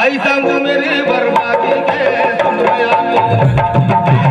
भाई संग मेरी बर्बादी के सुन रहे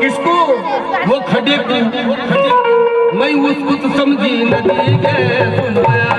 किसको? वो खड़ी मैं उसको समझी नदी के सुनवाया